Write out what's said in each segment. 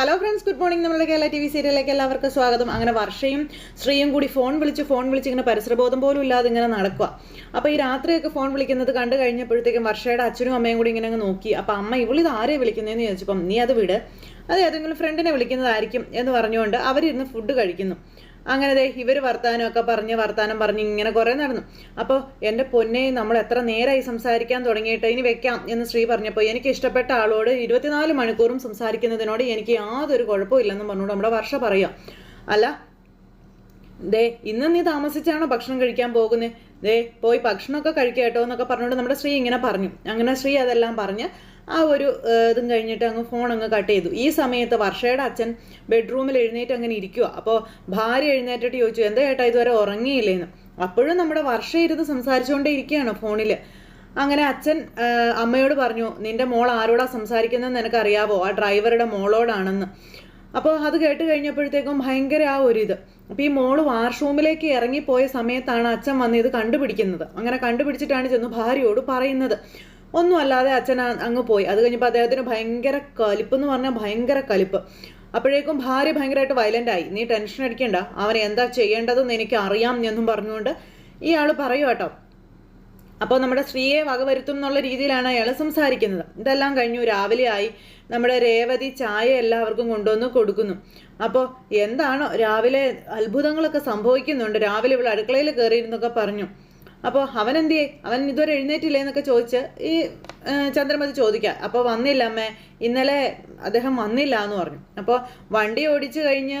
Hello friends good morning നമ്മുടെ Kerala T V സീരിയലിലേക്ക് എല്ലാവർക്കും സ്വാഗതം. അങ്ങനെ വർഷയും ശ്രീയും കൂടി ഫോൺ വിളിച്ച് ഫോൺ വിളിച്ച് ഇങ്ങനെ പരിസരബോധം പോലും ഇല്ലാതെ ഇങ്ങനെ നടക്കുക അപ്പോൾ ഈ രാത്രിയൊക്കെ ഫോൺ വിളിക്കുന്നത് കണ്ടു കഴിഞ്ഞപ്പോഴത്തേക്കും വർഷയുടെ അച്ഛനും അമ്മയും കൂടി ഇങ്ങനെ നോക്കി. അപ്പോൾ അമ്മ ഇവളിത് ആരെ വിളിക്കുന്നതെന്ന് ചോദിച്ചപ്പം നീ അത് വിട്. അത് ഏതെങ്കിലും ഫ്രണ്ടിനെ വിളിക്കുന്നതായിരിക്കും എന്ന് പറഞ്ഞുകൊണ്ട് അവരിരുന്ന് ഫുഡ് കഴിക്കുന്നു. അങ്ങനെ ദേ ഇവർ വർത്തമാനമൊക്കെ പറഞ്ഞ് വർത്താനം പറഞ്ഞ് ഇങ്ങനെ കുറേ നടന്നു. അപ്പോൾ എന്റെ പൊന്നെ നമ്മൾ എത്ര നേരമായി സംസാരിക്കാൻ തുടങ്ങിയിട്ട് ഇനി വെക്കാം എന്ന് ശ്രീ പറഞ്ഞപ്പോൾ എനിക്ക് ഇഷ്ടപ്പെട്ട ആളോട് ഇരുപത്തിനാല് മണിക്കൂറും സംസാരിക്കുന്നതിനോട് എനിക്ക് യാതൊരു കുഴപ്പമില്ലെന്നും പറഞ്ഞുകൊണ്ട് നമ്മുടെ വർഷ പറയാം അല്ല ദേ ഇന്ന് നീ താമസിച്ചാണോ ഭക്ഷണം കഴിക്കാൻ പോകുന്നത് ദേ പോയി ഭക്ഷണമൊക്കെ കഴിക്കാം കേട്ടോ എന്നൊക്കെ പറഞ്ഞുകൊണ്ട് നമ്മുടെ ശ്രീ ഇങ്ങനെ പറഞ്ഞു. അങ്ങനെ ശ്രീ അതെല്ലാം പറഞ്ഞ് ആ ഒരു ഇതും കഴിഞ്ഞിട്ട് അങ്ങ് ഫോൺ അങ്ങ് കട്ട് ചെയ്തു. ഈ സമയത്ത് വർഷയുടെ അച്ഛൻ ബെഡ്റൂമിൽ എഴുന്നേറ്റ് അങ്ങനെ ഇരിക്കുക അപ്പോൾ ഭാര്യ എഴുന്നേറ്റിട്ട് ചോദിച്ചു എന്താ ചേട്ടാ ഇതുവരെ ഉറങ്ങിയില്ലേന്ന്? അപ്പോഴും നമ്മുടെ വർഷ ഇരുന്ന് സംസാരിച്ചുകൊണ്ടേ ഇരിക്കുകയാണ് ഫോണിൽ അങ്ങനെ അച്ഛൻ അമ്മയോട് പറഞ്ഞു നിന്റെ മോൾ ആരോടാ സംസാരിക്കുന്നതെന്ന് നിനക്കറിയാവോ? ആ ഡ്രൈവറുടെ മോളോടാണെന്ന്. അപ്പോൾ അത് കേട്ട് കഴിഞ്ഞപ്പോഴത്തേക്കും ഭയങ്കര ആ ഒരു ഇത് അപ്പോൾ ഈ മോൾ വാഷ്റൂമിലേക്ക് ഇറങ്ങിപ്പോയ സമയത്താണ് അച്ഛൻ വന്ന് ഇത് കണ്ടുപിടിക്കുന്നത്. അങ്ങനെ കണ്ടുപിടിച്ചിട്ടാണ് ചെന്ന് ഭാര്യയോട് പറയുന്നത്. ഒന്നും അല്ലാതെ അച്ഛൻ അങ്ങ് പോയി. അത് കഴിഞ്ഞപ്പോൾ അദ്ദേഹത്തിന് ഭയങ്കര കലിപ്പ് എന്ന് പറഞ്ഞാൽ ഭയങ്കര കലിപ്പ്. അപ്പോഴേക്കും ഭാര്യ ഭയങ്കരമായിട്ട് വയലന്റ് ആയി. നീ ടെൻഷൻ അടിക്കണ്ട. അവൻ എന്താ ചെയ്യേണ്ടതെന്ന് എനിക്ക് അറിയാം എന്നും പറഞ്ഞുകൊണ്ട് ഇയാൾ പറയൂ കേട്ടോ. അപ്പോൾ നമ്മുടെ സ്ത്രീയെ വകവരുത്തും എന്നുള്ള രീതിയിലാണ് അയാൾ സംസാരിക്കുന്നത്. ഇതെല്ലാം കഴിഞ്ഞു. രാവിലെ ആയി. നമ്മുടെ രേവതി ചായ എല്ലാവർക്കും കൊണ്ടുവന്ന് കൊടുക്കുന്നു. അപ്പോൾ എന്താണോ രാവിലെ അത്ഭുതങ്ങളൊക്കെ സംഭവിക്കുന്നുണ്ട്. രാവിലെ ഇവിടെ അടുക്കളയിൽ കയറിയിരുന്നൊക്കെ പറഞ്ഞു. അപ്പോൾ അവൻ എന്തിയേ അവൻ ഇതുവരെ എഴുന്നേറ്റില്ലേ എന്നൊക്കെ ചോദിച്ച് ഈ ചന്ദ്രമതി ചോദിക്കുക അപ്പോൾ വന്നില്ല അമ്മേ. ഇന്നലെ അദ്ദേഹം വന്നില്ല എന്ന് പറഞ്ഞു. അപ്പോൾ വണ്ടി ഓടിച്ചു കഴിഞ്ഞ്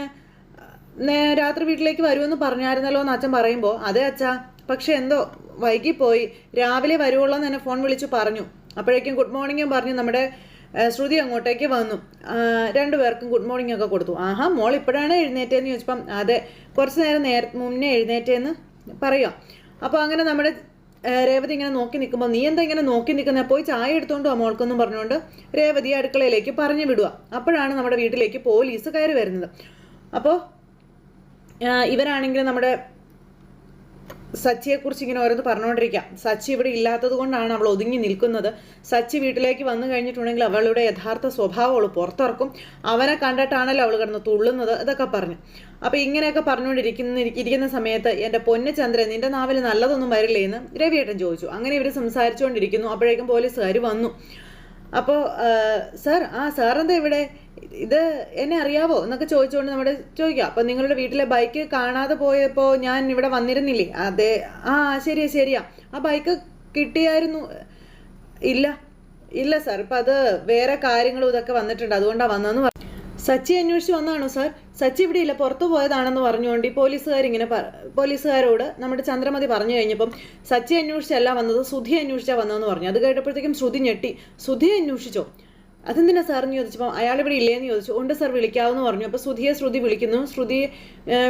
രാത്രി വീട്ടിലേക്ക് വരുമെന്ന് പറഞ്ഞായിരുന്നല്ലോ എന്ന് അച്ഛൻ പറയുമ്പോൾ അതെ അച്ഛാ. പക്ഷെ എന്തോ വൈകിപ്പോയി. രാവിലെ വരുവുള്ളൂ എന്ന് എന്നെ ഫോൺ വിളിച്ച് പറഞ്ഞു. അപ്പോഴേക്കും ഗുഡ് മോർണിംഗും പറഞ്ഞു നമ്മുടെ ശ്രുതി അങ്ങോട്ടേക്ക് വന്നു. രണ്ടുപേർക്കും ഗുഡ് മോർണിംഗ് ഒക്കെ കൊടുത്തു. ആഹാ മോൾ ഇപ്പോഴാണ് എഴുന്നേറ്റേന്ന് ചോദിച്ചപ്പം അതെ കുറച്ച് നേരം നേര മുന്നേ എഴുന്നേറ്റേന്ന് പറയാം അപ്പോൾ അങ്ങനെ നമ്മുടെ രേവതി ഇങ്ങനെ നോക്കി നിൽക്കുമ്പോൾ നീ എന്താ ഇങ്ങനെ നോക്കി നിൽക്കുന്നത് പോയി ചായ എടുത്തോണ്ടോ മോൾക്കെന്നും? പറഞ്ഞുകൊണ്ട് രേവതി അടുക്കളയിലേക്ക് പറഞ്ഞു വിടുക. അപ്പോഴാണ് നമ്മുടെ വീട്ടിലേക്ക് പോലീസ് കയറി വരുന്നത്. അപ്പോൾ ഇവരാണെങ്കിൽ നമ്മുടെ സച്ചിയെക്കുറിച്ച് ഇങ്ങനെ ഓരോന്ന് പറഞ്ഞുകൊണ്ടിരിക്കാം സച്ചി ഇവിടെ ഇല്ലാത്തത് കൊണ്ടാണ് അവൾ ഒതുങ്ങി നിൽക്കുന്നത്. സച്ചി വീട്ടിലേക്ക് വന്നു കഴിഞ്ഞിട്ടുണ്ടെങ്കിൽ അവളുടെ യഥാർത്ഥ സ്വഭാവം അവൾ പുറത്തിറക്കും. അവനെ കണ്ടിട്ടാണല്ലോ അവൾ കിടന്ന് തുള്ളുന്നത് ഇതൊക്കെ പറഞ്ഞു. അപ്പോൾ ഇങ്ങനെയൊക്കെ പറഞ്ഞുകൊണ്ടിരിക്കുന്ന ഇരിക്കുന്ന സമയത്ത് എന്റെ പൊന്നു ചന്ദ്രൻ നിന്റെ നാവിൽ നല്ലതൊന്നും വരില്ലേ എന്ന് രവിയേട്ടൻ ചോദിച്ചു. അങ്ങനെ ഇവർ സംസാരിച്ചുകൊണ്ടിരിക്കുന്നു. അപ്പോഴേക്കും പോലീസുകാർ വന്നു. അപ്പോൾ സാർ ആ സാറെന്താ ഇവിടെ? ഇത് എന്നെ അറിയാവോ? എന്നൊക്കെ ചോദിച്ചുകൊണ്ട് നമ്മുടെ ചോദിക്കാം. അപ്പം നിങ്ങളുടെ വീട്ടിലെ ബൈക്ക് കാണാതെ പോയപ്പോൾ ഞാൻ ഇവിടെ വന്നിരുന്നില്ലേ? അതെ. ആ ശരിയാ ശരിയാ. ആ ബൈക്ക് കിട്ടിയായിരുന്നു. ഇല്ല. ഇല്ല സാർ. ഇപ്പം അത് വേറെ കാര്യങ്ങളും ഇതൊക്കെ വന്നിട്ടുണ്ട്. അതുകൊണ്ടാണ് വന്നതെന്ന് പറഞ്ഞു സച്ചി അന്വേഷിച്ച് വന്നാണോ സാർ? സച്ചി ഇവിടെ ഇല്ല. പുറത്തു പോയതാണെന്ന് പറഞ്ഞുകൊണ്ട് ഈ പോലീസുകാരിങ്ങനെ പോലീസുകാരോട് നമ്മുടെ ചന്ദ്രമതി പറഞ്ഞു കഴിഞ്ഞപ്പം സച്ചി അന്വേഷിച്ചല്ല വന്നത് സുധി അന്വേഷിച്ചാ വന്നതെന്ന് പറഞ്ഞു. അത് കേട്ടപ്പോഴത്തേക്കും ശ്രുതി ഞെട്ടി. സുധി അന്വേഷിച്ചോ? അതെന്തിനാ സാറിന് ചോദിച്ചപ്പോൾ അയാൾ ഇവിടെ ഇല്ലേന്ന് ചോദിച്ചു. ഉണ്ട് സാർ വിളിക്കാവെന്ന് പറഞ്ഞു. അപ്പോൾ ശ്രുതിയെ ശ്രുതി വിളിക്കുന്നു. ശ്രുതി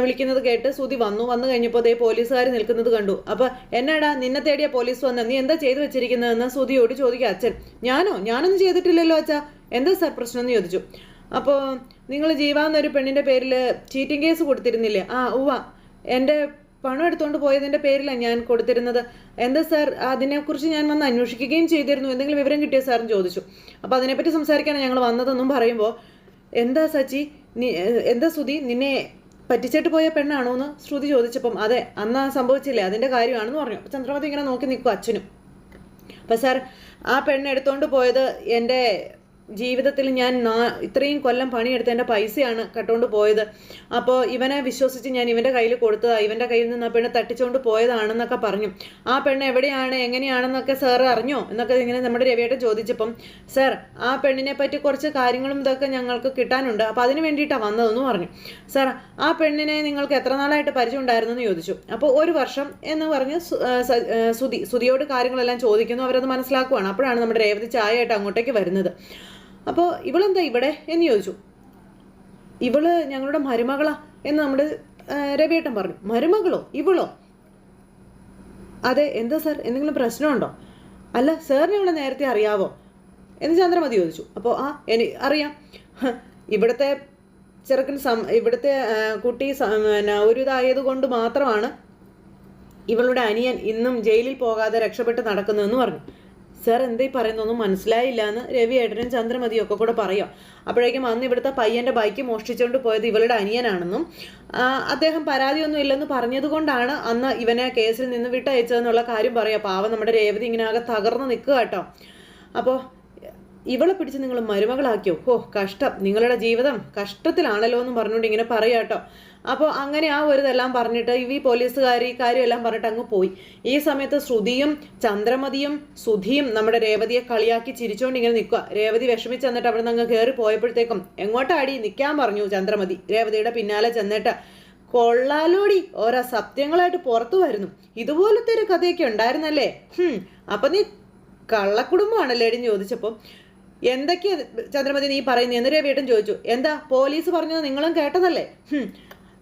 വിളിക്കുന്നത് കേട്ട് ശ്രുതി വന്നു. വന്നു കഴിഞ്ഞപ്പോൾ അതേ പോലീസുകാർ നിൽക്കുന്നത് കണ്ടു. അപ്പോൾ എന്നാടാ നിന്നെ തേടിയ പോലീസ് വന്ന? നീ എന്താ ചെയ്തു വെച്ചിരിക്കുന്നതെന്ന് ശ്രുതിയോട് ചോദിക്കുക അച്ഛൻ. ഞാനോ? ഞാനൊന്നും ചെയ്തിട്ടില്ലല്ലോ അച്ഛാ. എന്താ സാർ പ്രശ്നം എന്ന് ചോദിച്ചു. അപ്പോൾ നിങ്ങൾ ജീവാന്നൊരു പെണ്ണിന്റെ പേരിൽ ചീറ്റിംഗ് കേസ് കൊടുത്തിരുന്നില്ലേ? ആ ഉവ്വ. എന്റെ പണം എടുത്തുകൊണ്ട് പോയതിന്റെ പേരിലാണ് ഞാൻ കൊടുത്തിരുന്നത്. എന്താ സാർ അതിനെക്കുറിച്ച് ഞാൻ വന്ന് അന്വേഷിക്കുകയും ചെയ്തിരുന്നു. എന്തെങ്കിലും വിവരം കിട്ടിയോ സാറും ചോദിച്ചു. അപ്പോൾ അതിനെപ്പറ്റി സംസാരിക്കാനാണ് ഞങ്ങൾ വന്നതെന്നും പറയുമ്പോൾ എന്താ സച്ചി? നീ എന്താ ശ്രുതി? നിന്നെ പറ്റിച്ചിട്ട് പോയ പെണ്ണാണോ എന്ന് ശ്രുതി ചോദിച്ചപ്പം അതെ അന്ന് സംഭവിച്ചില്ലേ? അതിന്റെ കാര്യമാണെന്ന് പറഞ്ഞു. ചന്ദ്രമതി ഇങ്ങനെ നോക്കി നിൽക്കും അച്ഛനും. അപ്പം സാർ ആ പെണ്ണ് എടുത്തുകൊണ്ട് പോയത് എന്റെ ജീവിതത്തിൽ ഞാൻ ഇത്രയും കൊല്ലം പണിയെടുത്ത എന്റെ പൈസയാണ് കട്ടുകൊണ്ട് പോയത്. അപ്പോൾ ഇവനെ വിശ്വസിച്ച് ഞാൻ ഇവന്റെ കയ്യിൽ കൊടുത്തതാണ് ഇവന്റെ കയ്യിൽ നിന്ന് ആ പെണ്ണ് തട്ടിച്ചുകൊണ്ട് പോയതാണെന്നൊക്കെ പറഞ്ഞു. ആ പെണ്ണ് എവിടെയാണ് എങ്ങനെയാണെന്നൊക്കെ സാർ അറിഞ്ഞോ? എന്നൊക്കെ ഇങ്ങനെ നമ്മുടെ രവിയേട്ടൻ ചോദിച്ചപ്പം സാർ ആ പെണ്ണിനെ പറ്റി കുറച്ച് കാര്യങ്ങളും ഇതൊക്കെ ഞങ്ങൾക്ക് കിട്ടാനുണ്ട്. അപ്പോൾ അതിന് വേണ്ടിയിട്ടാണ് വന്നതെന്ന് പറഞ്ഞു. സാർ ആ പെണ്ണിനെ നിങ്ങൾക്ക് എത്ര നാളായിട്ട് പരിചയം ഉണ്ടായിരുന്നു എന്ന് ചോദിച്ചു. അപ്പോൾ ഒരു വർഷം എന്ന് പറഞ്ഞ് സുതി ആ, സ- ആ, സുധി സുധിയോട് കാര്യങ്ങളെല്ലാം ചോദിക്കുന്നു. അവരത് മനസ്സിലാക്കുവാണ്. അപ്പോഴാണ് നമ്മുടെ രേവതി ചായയായിട്ട് അങ്ങോട്ടേക്ക് വരുന്നത്. അപ്പോൾ ഇവളെന്താ ഇവിടെ എന്ന് ചോദിച്ചു. ഇവൾ ഞങ്ങളുടെ മരുമകളാ എന്ന് നമ്മുടെ രവിയേട്ടൻ പറഞ്ഞു. മരുമകളോ? ഇവളോ? അതെ എന്താ സാർ? എന്തെങ്കിലും പ്രശ്നമുണ്ടോ? അല്ല സാറിന് ഇവളെ നേരത്തെ അറിയാവോ? എന്ന് ചന്ദ്രമതി ചോദിച്ചു. അപ്പോൾ ആ എനി അറിയാം. ഇവിടുത്തെ ചെറുക്കൻ സം ഇവിടുത്തെ കുട്ടി പിന്നെ ഒരു ഇതായത് കൊണ്ട് മാത്രമാണ് ഇവളുടെ അനിയൻ ഇന്നും ജയിലിൽ പോകാതെ രക്ഷപ്പെട്ട് നടക്കുന്നതെന്ന് പറഞ്ഞു. സാർ എന്തേ പറയുന്നൊന്നും മനസ്സിലായില്ല എന്ന് രവി ഏട്ടനും ചന്ദ്രമതിയും ഒക്കെ കൂടെ പറയാം അപ്പോഴേക്കും അന്ന് ഇവിടുത്തെ പയ്യന്റെ ബൈക്ക് മോഷ്ടിച്ചുകൊണ്ട് പോയത് ഇവളുടെ അനിയനാണെന്നും അദ്ദേഹം പരാതിയൊന്നും ഇല്ലെന്ന് പറഞ്ഞതുകൊണ്ടാണ് അന്ന് ഇവനെ കേസിൽ നിന്ന് വിട്ടയച്ചതെന്നുള്ള കാര്യം പറയാം പാവം നമ്മുടെ രേവതി ഇങ്ങനെ ആകെ തകർന്ന് നിൽക്കുക കേട്ടോ. അപ്പോൾ ഇവളെ പിടിച്ച് നിങ്ങൾ മരുമകളാക്കിയോ? ഓ കഷ്ടം. നിങ്ങളുടെ ജീവിതം കഷ്ടത്തിലാണല്ലോ എന്ന് പറഞ്ഞുകൊണ്ട് ഇങ്ങനെ പറയാട്ടോ അപ്പോൾ അങ്ങനെ ആ ഒരു ഇതെല്ലാം പറഞ്ഞിട്ട് ഈ പോലീസുകാർ ഈ കാര്യമെല്ലാം പറഞ്ഞിട്ട് അങ്ങ് പോയി. ഈ സമയത്ത് ശ്രുതിയും ചന്ദ്രമതിയും സുധിയും നമ്മുടെ രേവതിയെ കളിയാക്കി ചിരിച്ചുകൊണ്ട് ഇങ്ങനെ നിൽക്കുക രേവതി വിഷമിച്ച് എന്നിട്ട് അവിടെ നിന്ന് അങ്ങ് കയറി പോയപ്പോഴത്തേക്കും എങ്ങോട്ടാടി നിൽക്കാൻ പറഞ്ഞു ചന്ദ്രമതി. രേവതിയുടെ പിന്നാലെ ചെന്നിട്ട് കൊള്ളാലോടി ഓരോ സത്യങ്ങളായിട്ട് പുറത്തു വരുന്നു. ഇതുപോലത്തെ ഒരു കഥയൊക്കെ ഉണ്ടായിരുന്നല്ലേ? ഹും അപ്പൊ നീ കള്ളക്കുടുംബമാണല്ലേ എന്ന് ചോദിച്ചപ്പോൾ എന്തൊക്കെയാ ചന്ദ്രമതി നീ പറയുന്നത് എന്ന് രവിയേട്ടൻ ചോദിച്ചു. എന്താ പോലീസ് പറഞ്ഞത് നിങ്ങളും കേട്ടതല്ലേ?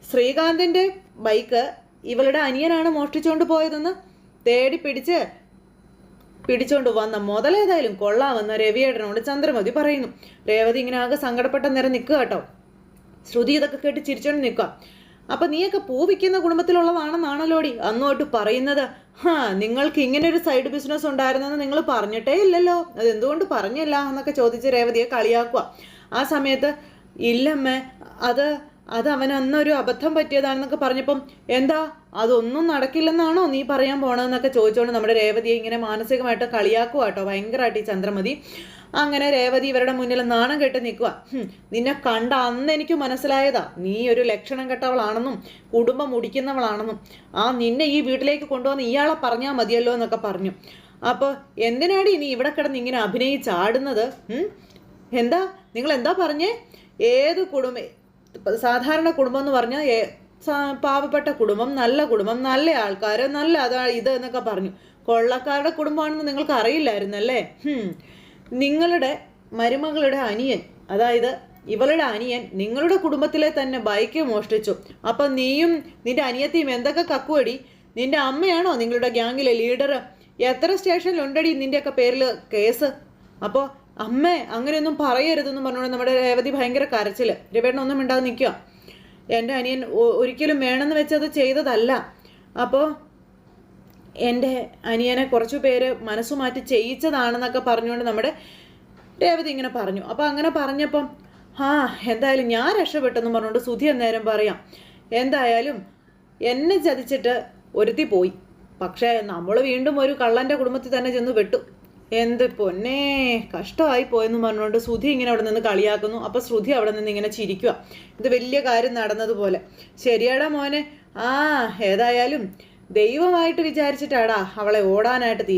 ശ്രീകാന്തിന്റെ ബൈക്ക് ഇവളുടെ അനിയനാണ് മോഷ്ടിച്ചുകൊണ്ട് പോയതെന്ന് തേടി പിടിച്ച് പിടിച്ചോണ്ട് വന്ന മുതലേതായാലും കൊള്ളാമെന്ന് രവിയേട്ടനോട് ചന്ദ്രമതി പറയുന്നു. രേവതി ഇങ്ങനെ ആകെ സങ്കടപ്പെട്ട നേരം നിൽക്കുക കേട്ടോ. ശ്രുതി ഇതൊക്കെ കേട്ട് ചിരിച്ചോണ്ട് നിൽക്കുക. അപ്പൊ നീയൊക്കെ പൂ വിൽക്കുന്ന കുടുംബത്തിലുള്ളതാണെന്നാണല്ലോടി? അങ്ങോട്ട് പറയുന്നത്. ഹാ നിങ്ങൾക്ക് ഇങ്ങനെ ഒരു സൈഡ് ബിസിനസ് ഉണ്ടായിരുന്നെന്ന് നിങ്ങൾ പറഞ്ഞിട്ടേ ഇല്ലല്ലോ. അത് എന്തുകൊണ്ട് പറഞ്ഞില്ല എന്നൊക്കെ ചോദിച്ച് രേവതിയെ കളിയാക്കുക. ആ സമയത്ത് ഇല്ലമ്മേ അത് അത് അവൻ അന്നൊരു അബദ്ധം പറ്റിയതാണെന്നൊക്കെ പറഞ്ഞപ്പം എന്താ? അതൊന്നും നടക്കില്ലെന്നാണോ നീ പറയാൻ പോണതെന്നൊക്കെ ചോദിച്ചുകൊണ്ട് നമ്മുടെ രേവതിയെ ഇങ്ങനെ മാനസികമായിട്ട് കളിയാക്കുക കേട്ടോ ഭയങ്കരമായിട്ട് ഈ ചന്ദ്രമതി. അങ്ങനെ രേവതി ഇവരുടെ മുന്നിൽ നാണം കെട്ട് നിൽക്കുക നിന്നെ കണ്ട അന്ന് എനിക്ക് മനസ്സിലായതാ. നീ ഒരു ലക്ഷണം കെട്ടവളാണെന്നും കുടുംബം മുടിക്കുന്നവളാണെന്നും. ആ നിന്നെ ഈ വീട്ടിലേക്ക് കൊണ്ടുവന്ന് ഇയാളെ പറഞ്ഞാൽ മതിയല്ലോ എന്നൊക്കെ പറഞ്ഞു. അപ്പോൾ എന്തിനാടി നീ ഇവിടെ കിടന്ന് ഇങ്ങനെ അഭിനയിച്ചാടുന്നത്? എന്താ നിങ്ങൾ എന്താ? പറഞ്ഞേ? ഏത് കുടുംബ സാധാരണ കുടുംബം എന്ന് പറഞ്ഞാൽ പാവപ്പെട്ട കുടുംബം നല്ല കുടുംബം നല്ല ആൾക്കാർ നല്ല അതാ ഇത് എന്നൊക്കെ പറഞ്ഞു. കൊള്ളക്കാരുടെ കുടുംബമാണെന്ന് നിങ്ങൾക്ക് അറിയില്ലായിരുന്നു അല്ലേ നിങ്ങളുടെ മരുമകളുടെ അനിയൻ അതായത് ഇവളുടെ അനിയൻ നിങ്ങളുടെ കുടുംബത്തിലെ തന്നെ ബൈക്ക് മോഷ്ടിച്ചു. അപ്പൊ നീയും നിന്റെ അനിയത്തിയും എന്തൊക്കെ കക്കുവടി? നിന്റെ അമ്മയാണോ നിങ്ങളുടെ ഗ്യാങ്ങിലെ ലീഡർ എത്ര സ്റ്റേഷനിലുണ്ടടി നിന്റെയൊക്കെ പേരിൽ കേസ്? അപ്പോൾ അമ്മേ അങ്ങനെയൊന്നും പറയരുതെന്നും പറഞ്ഞുകൊണ്ട് നമ്മുടെ രേവതി ഭയങ്കര കരച്ചിൽ രവേട്ടൻ ഒന്നും മിണ്ടാതെ നിൽക്കുക എന്റെ അനിയൻ ഒരിക്കലും വേണമെന്ന് വെച്ചത് ചെയ്തതല്ല. അപ്പോൾ എന്റെ അനിയനെ കുറച്ച് പേര് മനസ്സു മാറ്റി ചെയ്യിച്ചതാണെന്നൊക്കെ പറഞ്ഞുകൊണ്ട് നമ്മുടെ രേവതി ഇങ്ങനെ പറഞ്ഞു. അപ്പോൾ അങ്ങനെ പറഞ്ഞപ്പം ആ എന്തായാലും ഞാൻ രക്ഷപ്പെട്ടെന്ന് പറഞ്ഞുകൊണ്ട് സുധി അന്നേരം പറയാം. എന്തായാലും എന്നെ ചതിച്ചിട്ട് ഒരുത്തി പോയി. പക്ഷേ നമ്മൾ വീണ്ടും ഒരു കള്ളന്റെ കുടുംബത്തിൽ തന്നെ ചെന്ന് വെട്ടു. എന്ത് പൊന്നേ കഷ്ടമായി പോയെന്ന് പറഞ്ഞുകൊണ്ട് ശ്രുതി ഇങ്ങനെ അവിടെ നിന്ന് കളിയാക്കുന്നു. അപ്പോൾ ശ്രുതി അവിടെ നിന്ന് ഇങ്ങനെ ചിരിക്കുക ഇത് വലിയ കാര്യം നടന്നതുപോലെ. ശരിയാടാ മോനെ. ആ ഏതായാലും ദൈവമായിട്ട് വിചാരിച്ചിട്ടാടാ അവളെ ഓടാനായിട്ട് തീ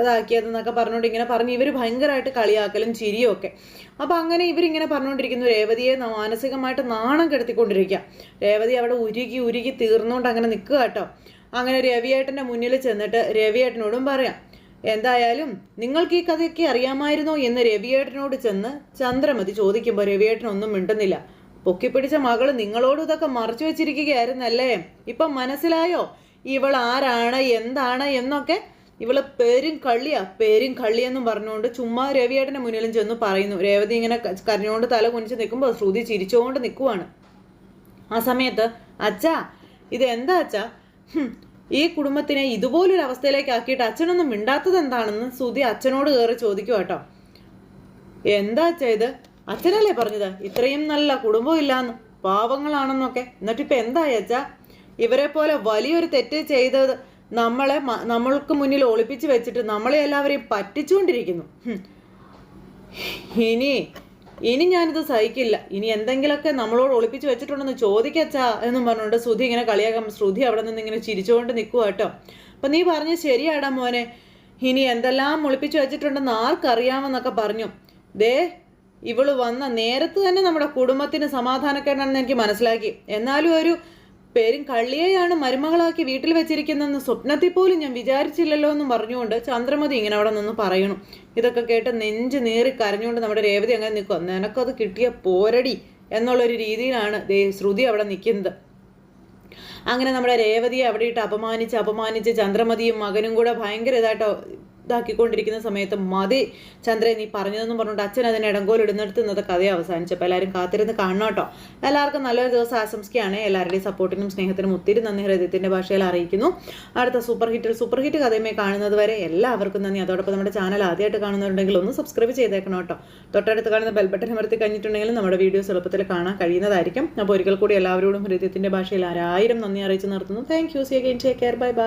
ഇതാക്കിയതെന്നൊക്കെ പറഞ്ഞുകൊണ്ട് ഇങ്ങനെ പറഞ്ഞ് ഇവർ ഭയങ്കരമായിട്ട് കളിയാക്കലും ചിരിയും ഒക്കെ അപ്പോൾ അങ്ങനെ ഇവരിങ്ങനെ പറഞ്ഞുകൊണ്ടിരിക്കുന്നു. രേവതിയെ മാനസികമായിട്ട് നാണം കെടുത്തിക്കൊണ്ടിരിക്കുക രേവതി അവിടെ ഉരുകി ഉരുകി തീർന്നുകൊണ്ട് അങ്ങനെ നിൽക്കുക കേട്ടോ. അങ്ങനെ രവിയേട്ടന്റെ മുന്നിൽ ചെന്നിട്ട് രവിയേട്ടനോടും പറയാം എന്തായാലും നിങ്ങൾക്ക് ഈ കഥയൊക്കെ അറിയാമായിരുന്നോ എന്ന് രവിയേട്ടനോട് ചെന്ന് ചന്ദ്രമതി ചോദിക്കുമ്പോൾ രവിയേട്ടൻ ഒന്നും മിണ്ടുന്നില്ല. പൊക്കിപ്പിടിച്ച മകൾ നിങ്ങളോട് ഇതൊക്കെ മറച്ചു വെച്ചിരിക്കുകയായിരുന്നല്ലേ? ഇപ്പം മനസ്സിലായോ? ഇവൾ ആരാണ് എന്താണ് എന്നൊക്കെ? ഇവൾ പേരും കള്ളിയാ പേരും കള്ളിയെന്നും പറഞ്ഞുകൊണ്ട് ചുമ്മാ രവിയേട്ടന്റെ മുന്നിലും ചെന്ന് പറയുന്നു. രേവതി ഇങ്ങനെ കരഞ്ഞുകൊണ്ട് തല കുനിച്ച് നിൽക്കുമ്പോൾ ശ്രുതി ചിരിച്ചുകൊണ്ട് നിൽക്കുവാണ് ആ സമയത്ത് അച്ഛാ ഇത് എന്താ അച്ഛാ ഈ കുടുംബത്തിനെ ഇതുപോലൊരു അവസ്ഥയിലേക്ക് ആക്കിയിട്ട് അച്ഛനൊന്നും മിണ്ടാത്തത് എന്താണെന്ന് സുധി അച്ഛനോട് കയറി ചോദിക്കുക കേട്ടോ. എന്താ ചെയ്ത് അച്ഛനല്ലേ പറഞ്ഞത്? ഇത്രയും നല്ല കുടുംബം ഇല്ലാന്ന്. പാവങ്ങളാണെന്നൊക്കെ. എന്നിട്ട് ഇപ്പൊ എന്തായി അച്ഛാ? ഇവരെ പോലെ വലിയൊരു തെറ്റ് ചെയ്തത് നമ്മളെ നമ്മൾക്ക് മുന്നിൽ ഒളിപ്പിച്ച് വെച്ചിട്ട് നമ്മളെ എല്ലാവരെയും പറ്റിച്ചുകൊണ്ടിരിക്കുന്നു. ഇനി ഇനി ഞാനിത് സഹിക്കില്ല. ഇനി എന്തെങ്കിലുമൊക്കെ നമ്മളോട് ഒളിപ്പിച്ച് വെച്ചിട്ടുണ്ടെന്ന് ചോദിക്കച്ചാ എന്നും പറഞ്ഞുകൊണ്ട് ശ്രുതി ഇങ്ങനെ കളിയാക്കാം ശ്രുതി അവിടെ നിന്ന് ഇങ്ങനെ ചിരിച്ചുകൊണ്ട് നിൽക്കുക കേട്ടോ. അപ്പൊ നീ പറഞ്ഞ ശരിയാടാ മോനെ. ഇനി എന്തെല്ലാം ഒളിപ്പിച്ച് വെച്ചിട്ടുണ്ടെന്ന് ആർക്കറിയാമെന്നൊക്കെ പറഞ്ഞു. ദേ ഇവൾ വന്ന നേരത്ത് തന്നെ നമ്മുടെ കുടുംബത്തിന് സമാധാനക്കേടാണെന്ന് എനിക്ക് മനസ്സിലാക്കി. എന്നാലും ഒരു പേരും കള്ളിയെയാണ് മരുമകളാക്കി വീട്ടിൽ വെച്ചിരിക്കുന്നതെന്ന് സ്വപ്നത്തിൽ പോലും ഞാൻ വിചാരിച്ചില്ലല്ലോ എന്ന് പറഞ്ഞുകൊണ്ട് ചന്ദ്രമതി ഇങ്ങനെ അവിടെ നിന്ന് പറയണു. ഇതൊക്കെ കേട്ട് നെഞ്ച് നേറി കരഞ്ഞുകൊണ്ട് നമ്മുടെ രേവതി അങ്ങനെ നിൽക്കുക നിനക്കത് കിട്ടിയ പോരടി എന്നുള്ളൊരു രീതിയിലാണ് ദേ ശ്രുതി അവിടെ നിൽക്കുന്നത്. അങ്ങനെ നമ്മുടെ രേവതിയെ അവിടെ ഇട്ട് അപമാനിച്ച് അപമാനിച്ച് ചന്ദ്രമതിയും മകനും കൂടെ ഭയങ്കര ഇതായിട്ടോ ഇതാക്കിക്കൊണ്ടിരിക്കുന്ന സമയത്ത് മതി ചന്ദ്രൻ നീ പറഞ്ഞതെന്നും പറഞ്ഞുകൊണ്ട് അച്ഛൻ അതിന് ഇടങ്കോലിടുന്നിടത്ത് ഇന്നത്തെ കഥ അവസാനിച്ചപ്പോൾ എല്ലാവരും കാത്തിരുന്ന് കാണണം കേട്ടോ. എല്ലാവർക്കും നല്ലൊരു ദിവസം ആശംസിക്കുകയാണ്. എല്ലാവരുടെയും സപ്പോർട്ടിനും സ്നേഹത്തിനും ഒത്തിരി നന്ദി ഹൃദയത്തിന്റെ ഭാഷയിൽ അറിയിക്കുന്നു. അടുത്ത സൂപ്പർ ഹിറ്റിൽ സൂപ്പർ ഹിറ്റ് കഥയുമായി കാണുന്നത് വരെ എല്ലാവർക്കും നന്ദി. അതോടൊപ്പം നമ്മുടെ ചാനൽ ആദ്യമായിട്ട് കാണുന്നുണ്ടെങ്കിൽ ഒന്ന് സബ്സ്ക്രൈബ് ചെയ്തേക്കണം കേട്ടോ. തൊട്ടടുത്ത് കാണുന്ന ബെൽ ബട്ടൺ അമർത്തി കഴിഞ്ഞിട്ടുണ്ടെങ്കിലും നമ്മുടെ വീഡിയോസ് എളുപ്പത്തിൽ കാണാൻ കഴിയുന്നതായിരിക്കും. അപ്പോൾ ഒരിക്കൽ കൂടി എല്ലാവരോടും ഹൃദയത്തിന്റെ ഭാഷയിൽ ആരായിരം നന്ദി അറിയിച്ച് നിർത്തുന്നു. Thank you see again take care bye bye